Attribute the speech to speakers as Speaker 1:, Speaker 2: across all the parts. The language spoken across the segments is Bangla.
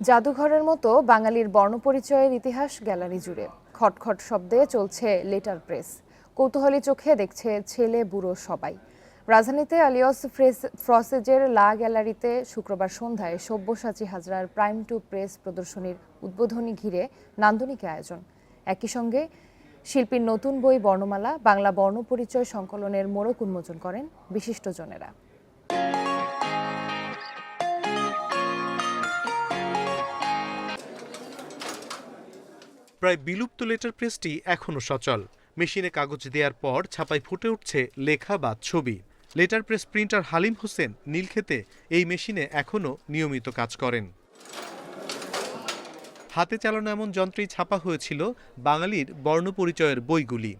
Speaker 1: জাদুঘরের মতো বাঙালির বর্ণপরিচয়ের ইতিহাস গ্যালারি জুড়ে। খটখট শব্দে চলছে লেটার প্রেস। কৌতূহলী চোখে দেখছে ছেলে বুড়ো সবাই। রাজধানীতে আলিয়স ফ্রেস ফ্রসেজের লা গ্যালারিতে শুক্রবার সন্ধ্যায় সব্যসাচী হাজরার প্রাইম টু প্রেস প্রদর্শনীর উদ্বোধনী ঘিরে নান্দনিক আয়োজন। একই সঙ্গে শিল্পীর নতুন বই বর্ণমালা, বাংলা বর্ণপরিচয় সংকলনের মোড়ক উন্মোচন করেন বিশিষ্টজনেরা।
Speaker 2: প্রায় বিলুপ্ত লেটার প্রেসটি এখনও সচল। মেশিনে কাগজ দেওয়ার পর ছাপাই ফুটে উঠছে লেখা বা ছবি। Letter press printer Halim Hossain নীলক্ষেতে এই মেশিনে এখনও নিয়মিত কাজ করেন। হাতে চালানো এমন যন্ত্রেই ছাপা হয়েছিল বাঙালির বর্ণপরিচয়ের বইগুলি।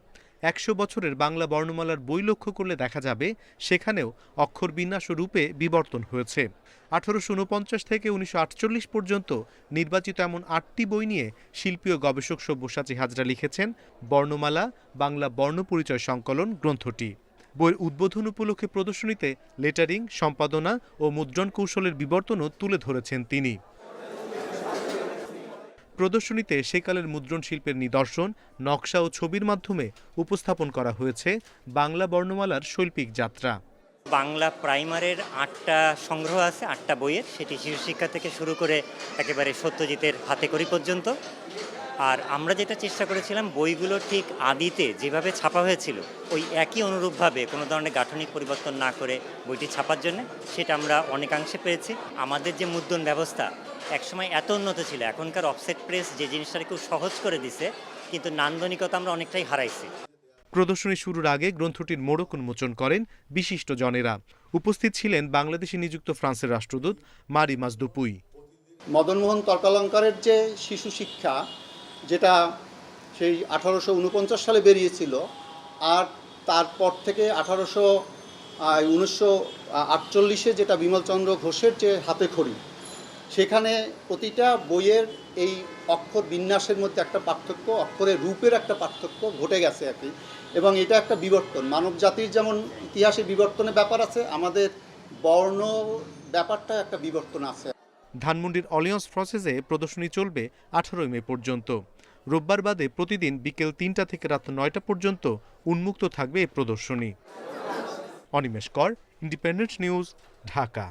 Speaker 2: একশো বছরের বাংলা বর্ণমালার বই লক্ষ্য করলে দেখা যাবে সেখানেও অক্ষর বিন্যাস রূপে বিবর্তন হয়েছে। আঠারোশো উনপঞ্চাশ থেকে উনিশশো আটচল্লিশ পর্যন্ত নির্বাচিত এমন আটটি বই নিয়ে শিল্পী ও গবেষক সব্যসাচী হাজরা লিখেছেন, বর্ণমালা, বাংলা বর্ণপরিচয় সংকলন গ্রন্থটি। বইয়ের উদ্বোধন উপলক্ষে প্রদর্শনীতে লেটারিং, সম্পাদনা ও মুদ্রণ কৌশলের বিবর্তনও তুলে ধরেছেন তিনি। প্রদর্শনীতে সেকালের মুদ্রণ শিল্পের নিদর্শন, নকশা ও ছবির মাধ্যমে উপস্থাপন করা হয়েছে বাংলা বর্ণমালার শৈল্পিক যাত্রা।
Speaker 3: বাংলা প্রাইমারের আটটা সংগ্রহ আছে, আটটা বইয়ের। সেটি শিশু শিক্ষা থেকে শুরু করে একেবারে সত্যজিতের হাতে করি পর্যন্ত। আর আমরা যেটা চেষ্টা করেছিলাম বইগুলো ঠিক আদিতে যেভাবে ছাপা হয়েছিল ওই একই অনুরূপভাবে কোনো ধরনের গাঠনিক পরিবর্তন না করে বইটি ছাপার জন্য সেটা আমরা অনেকাংশে পেয়েছি। আমাদের যে মুদ্রণ ব্যবস্থা একসময় এত উন্নত ছিল এখনকার অফসেট প্রেস যে জিনিসটাকে খুব সহজ করে দিছে কিন্তু নান্দনিকতা আমরা অনেকটাই হারাইছি।
Speaker 2: প্রদর্শনী শুরুর আগে গ্রন্থটির মোড়ক উন্মোচন করেন বিশিষ্ট জনেরা উপস্থিত ছিলেন বাংলাদেশে নিযুক্ত ফ্রান্সের রাষ্ট্রদূত মারি মাজদুপুই।
Speaker 4: মদনমোহন তর্কালঙ্কারের যে শিশু শিক্ষা যেটা সেই আঠারোশো উনপঞ্চাশ সালে বেরিয়েছিল, আর তারপর থেকে আঠারোশো উনিশশো আটচল্লিশে যেটা বিমলচন্দ্র ঘোষের যে হাতে খড়ি, সেখানে প্রতিটা বইয়ের এই অক্ষর বিন্যাসের মধ্যে একটা পার্থক্য, অক্ষরের রূপের একটা পার্থক্য ঘটে গেছে আর কি। এবং এটা একটা বিবর্তন। মানব জাতির যেমন ইতিহাসে বিবর্তনের ব্যাপার আছে, আমাদের বর্ণ ব্যাপারটা একটা বিবর্তন আছে।
Speaker 2: ধানমন্ডির অলিয়ন্স প্রসেসে প্রদর্শনী চলবে আঠারোই মে পর্যন্ত। রোববার বাদে প্রতিদিন বিকেল তিনটা থেকে রাত নয়টা পর্যন্ত উন্মুক্ত থাকবে এই প্রদর্শনী। অনিমেষ কর ইন্ডিপেন্ডেন্ট নিউজ ঢাকা।